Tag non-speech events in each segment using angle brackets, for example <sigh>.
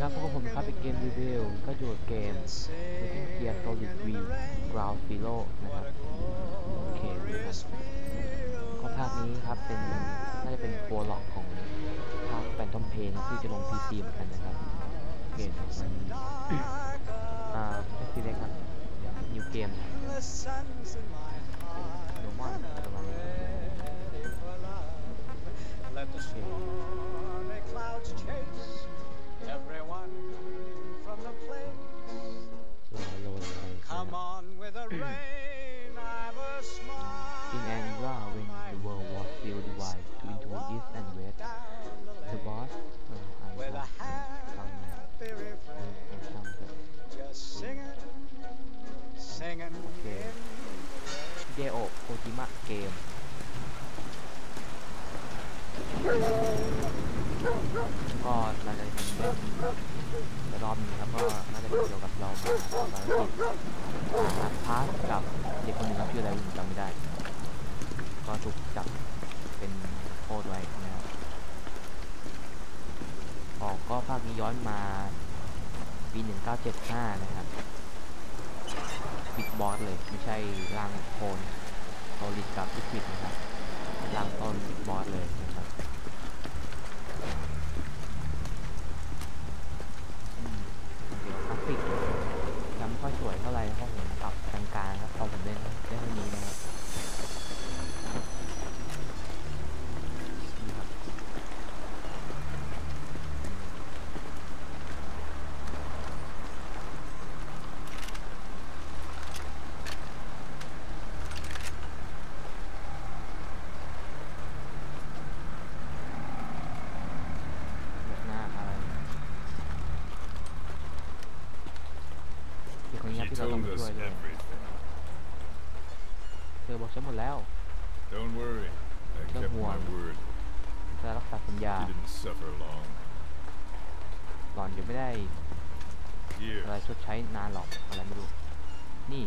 ครับพวกผมนะครับเป็นเกมรีวิวก็อยู่เกม Metal Gear Solid V Ground Zero นะครับโอเคนะครับก็ภาคนี้ครับเป็นน่าจะเป็นโปรล็อกของภาค Phantom Pain ที่จะลง PC เหมือนกันนะครับเคมันอ่าไม่ซีเล็กครับนิวเกมโนมอนอะไรประมาณนี้ Let the stormy clouds chase Everyone from the place. Come on with the <clears throat> rain, I've a smile. In Angola, when the world was still divided into east and west, the boss, uh, I with a happy refrain, just singing, singing. Okay. Hideo Kojima game. God. แต่รอบนี้ครับก็น่าจะเป็นเกี่ยวกับเรามาทำภารกิจหาพาสกับเด็กคนนึงครับชื่ออะไรผมจำไม่ได้ ก็ถูกจับเป็นโทษไว้นะครับออกก็ภาคนี้ย้อนมาปี1975 นะครับบิ๊กบอสเลยไม่ใช่ร่างโคนโซลิดกับลิควิดนะครับร่างต้นบิ๊กบอสเลยนะครับอืมโอเคกราฟิกยังไม่ ค่อยสวยเท่าไหร่เพราะผมปรับกลางๆครับพอผมเล่นได้เท่นนี้นะครับนี่ครับ แบบหน้าอะไรเด็กคนนี้ครับ She ที่เราต้อง told ไปช่วย us ด้วย everything. เธอบอกฉันหมดแล้ว Don't worry, I Don't kept my worry. word. จะรักษาสัญญา She didn't suffer long. หล่อนจะไม่ได้อะไร Years. ชดใช้นานหรอกอะไรไม่รู้ นี่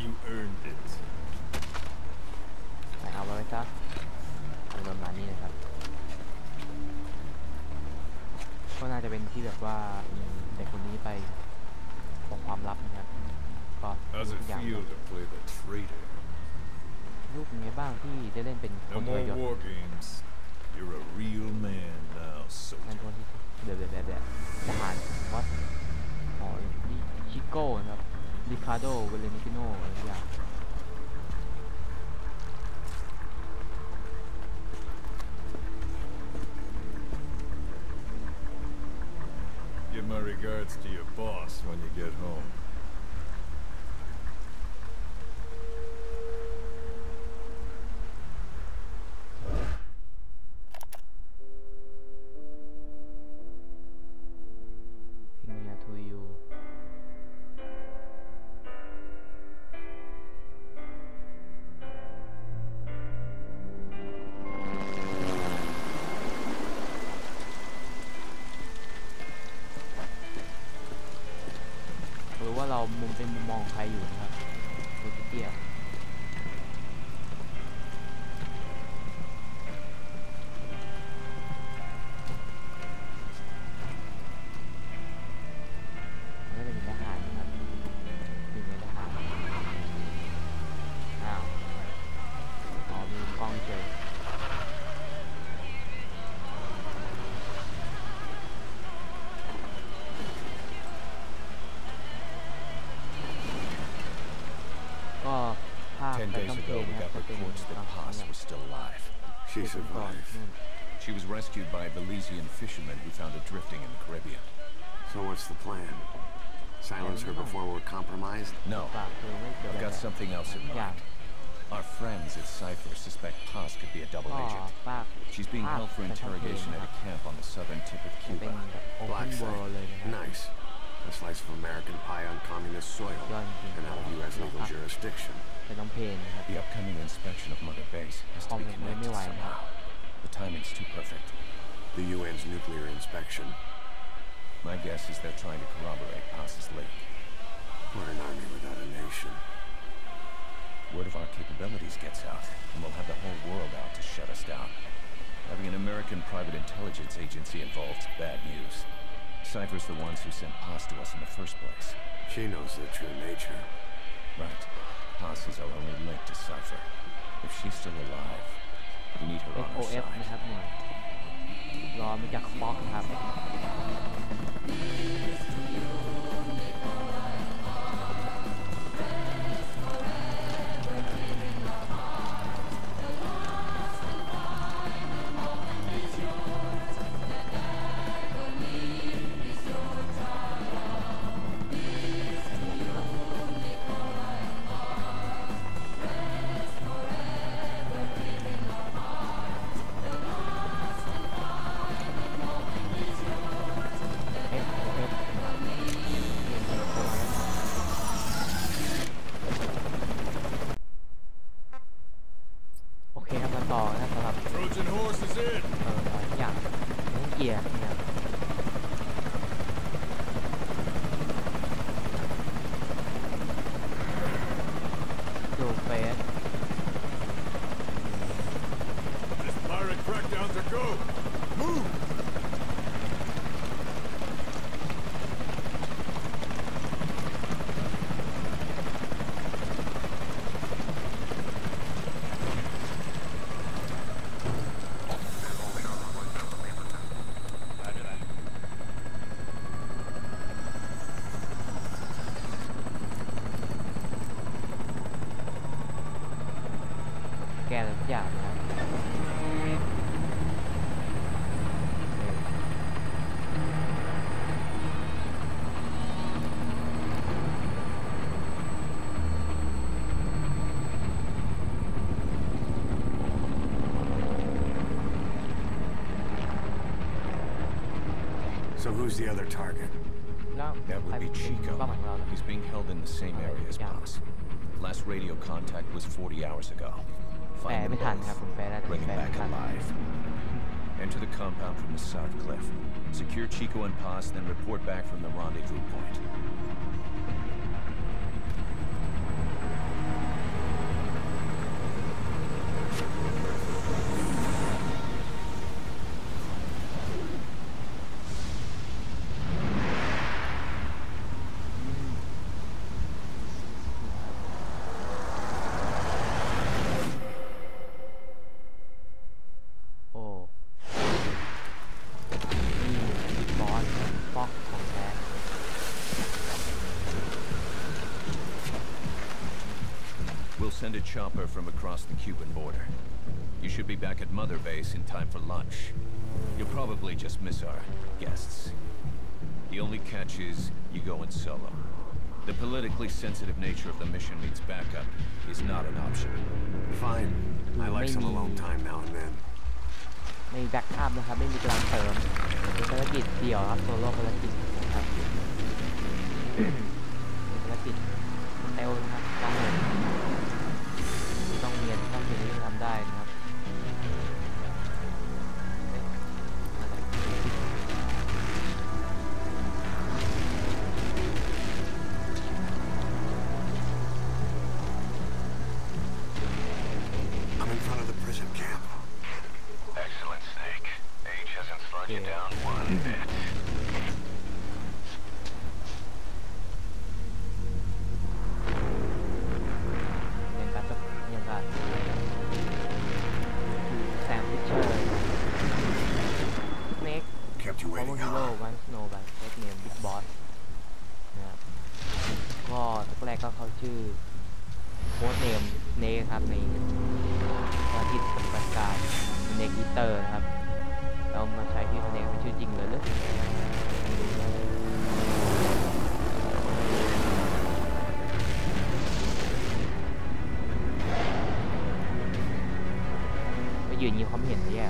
You earned it. ไปเอาไว้ซะอะไรประมาณนี้นะครับ ก็น่าจะเป็นที่แบบว่าอืมเด็กคนนี้ไปบอกความลับนะครับก็ How's ทุ it กอย่าง feel to play the traitor? ลูกเป็นไงบ้างที่ได้เล่นเป็นค No นทร more ยศ war games. You're a real man now, นั่น soldier. คนที่ เดี๋ยวเดี๋ยวเดี๋ยวเดี๋ยวทหารวัดอ๋อดิชิโก้นะครับริคาโดเวเลนิติโนอะไรสักอย่าง Give my regards to your boss when you get home. 还以为他。She survived. She was rescued by a Belizean fisherman who found her drifting in the Caribbean. So what's the plan? Silence her before we're compromised? No. I've got something else in mind. Our friends at Cypher suspect Paz could be a double agent. She's being held for interrogation at a camp on the southern tip of Cuba. Black Nice. A slice of American pie on communist soil and out of U.S. legal jurisdiction. เป็นน้องเพลงนะครับ The upcoming inspection of Mother Base has to be Oh, wait, connected wait, wait. somehow. The timing's too perfect. The UN's nuclear inspection. My guess is they're trying to corroborate Paz's leak. We're an army without a nation. Word of our capabilities gets out, and we'll have the whole world out to shut us down. Having an American private intelligence agency involved is bad news. Cypher's the ones who sent Paz to us in the first place. She knows the true nature. Right. Paz is our only link to Cypher. If she's still alive, we need her on our SOS นะ side. ครับหน่วยรอมาจากสป็อกครับ who's the other target? No, that would be Chico. He's being held in the same area as Boss. Last radio contact was 40 hours ago. Find them both, bring him back alive. <laughs> Enter the compound from the south cliff. Secure Chico and Paz, then report back from the rendezvous point. We'll send a chopper from across the Cuban border. You should be back at Mother Base in time for lunch. You'll probably just miss our guests. The only catch is you go in solo. The politically sensitive nature of the mission means backup is not an option. Fine. I like some alone time now and then. ไม่มีแบ็กอัพนะครับ ไม่มีกำลังเสริมเป็นภารกิจเดี่ยวครับโซโล่ภารกิจนะครับเป็นภารกิจเตลนะครับการเงิน <clears throat> ยืนยิงความเห็นแย่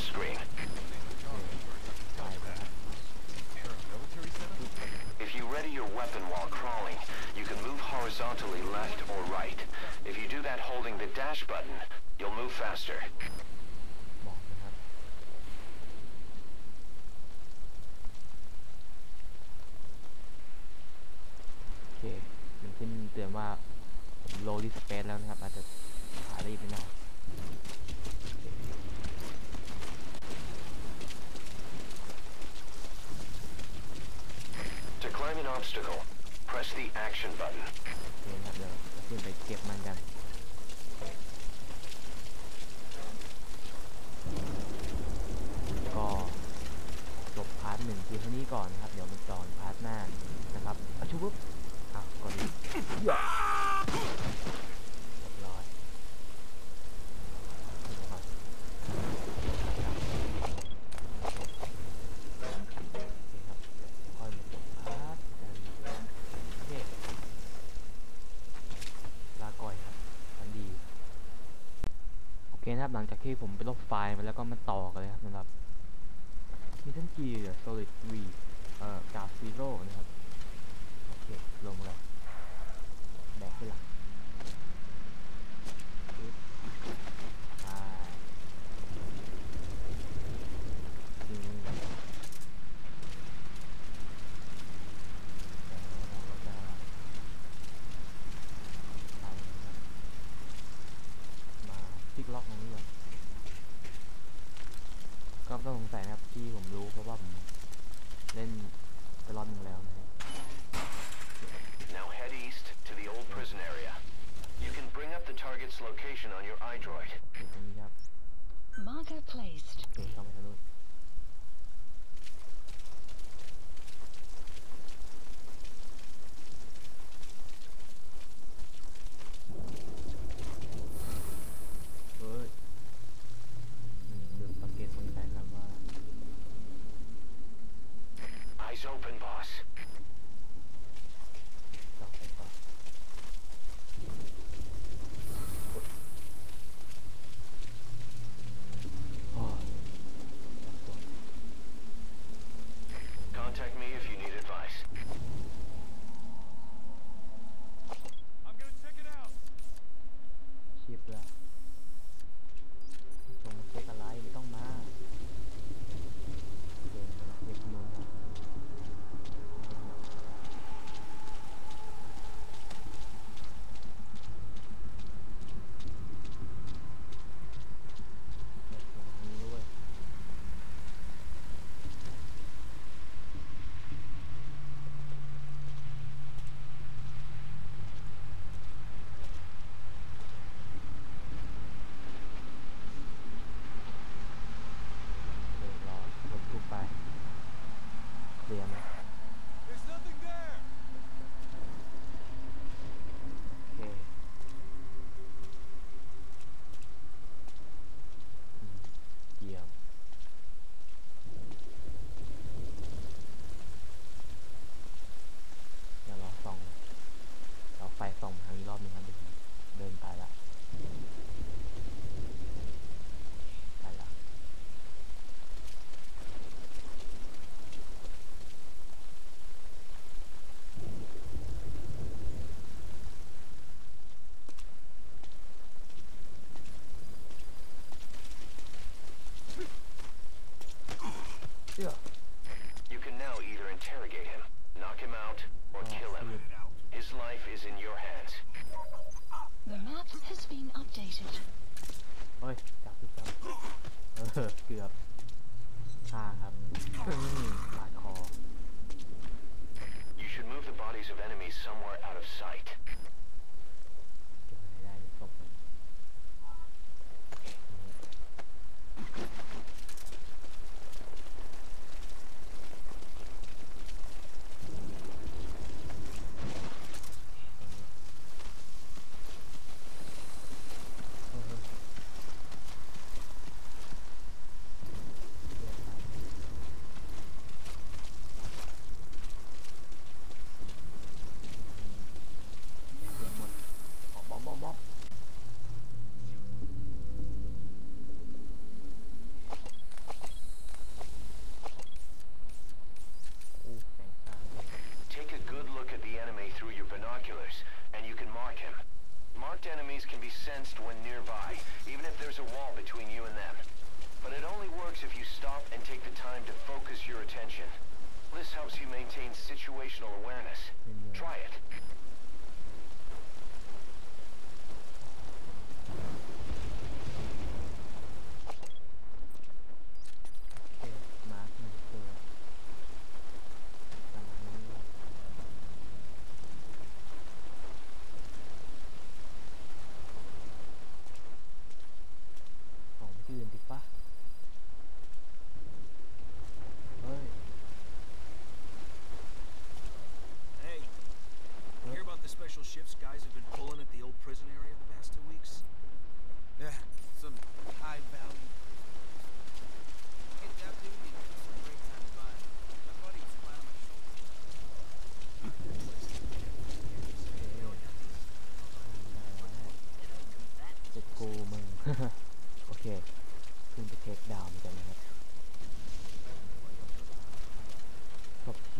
screen. If you ready your weapon while crawling, you can move horizontally left or right. If you do that holding the dash button, you'll move faster. Okay, low space action button. เดี๋ยวครับเดี๋ยวขึ้นไปเก็บมันกันก็จบพาร์ทหนึ่งคือเท่านี้ก่อนนะครับ เดี๋ยวมันตอนพาร์ทหน้านะครับอชุบปุ๊บ หลังจากที่ผมไปลบไฟล์ไปแล้วก็มันต่อกันเลยครับสำหรับ m i t t e n G Solid V เอ่อกาซีโร่นะครับ โอเค ลงเลยแบกไปหลัง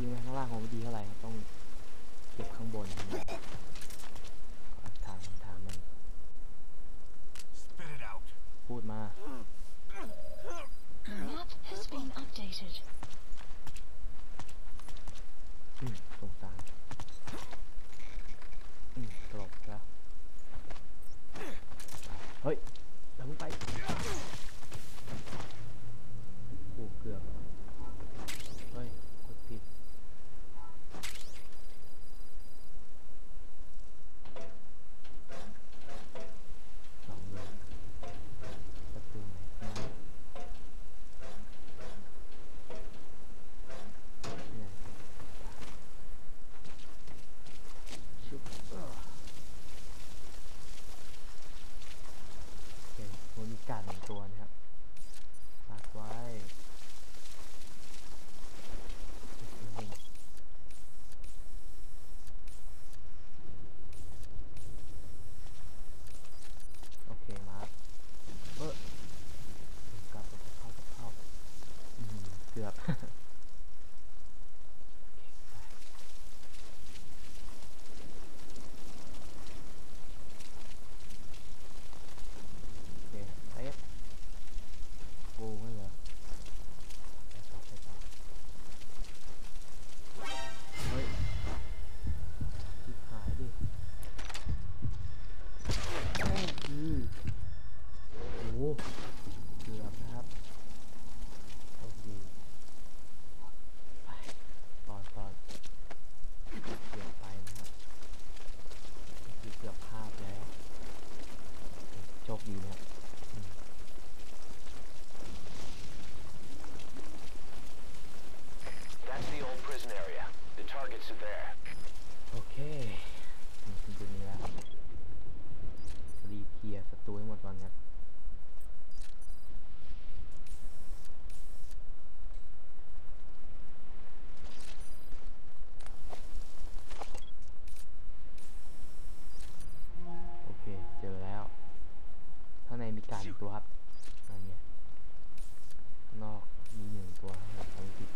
ทิ้งไว้ข้างล่างของไม่ดีเท่าไหร่ครับต้องเก็บข้างบนถามถามมันพูดมา อีตัวครับอันนี้นอกมีหนึ่งตัวผมผิด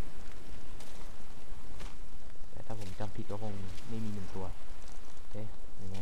แต่ถ้าผมจำผิดก็คงไม่มีหนึ่งตัวเอ๊ะยังไง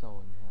Zone.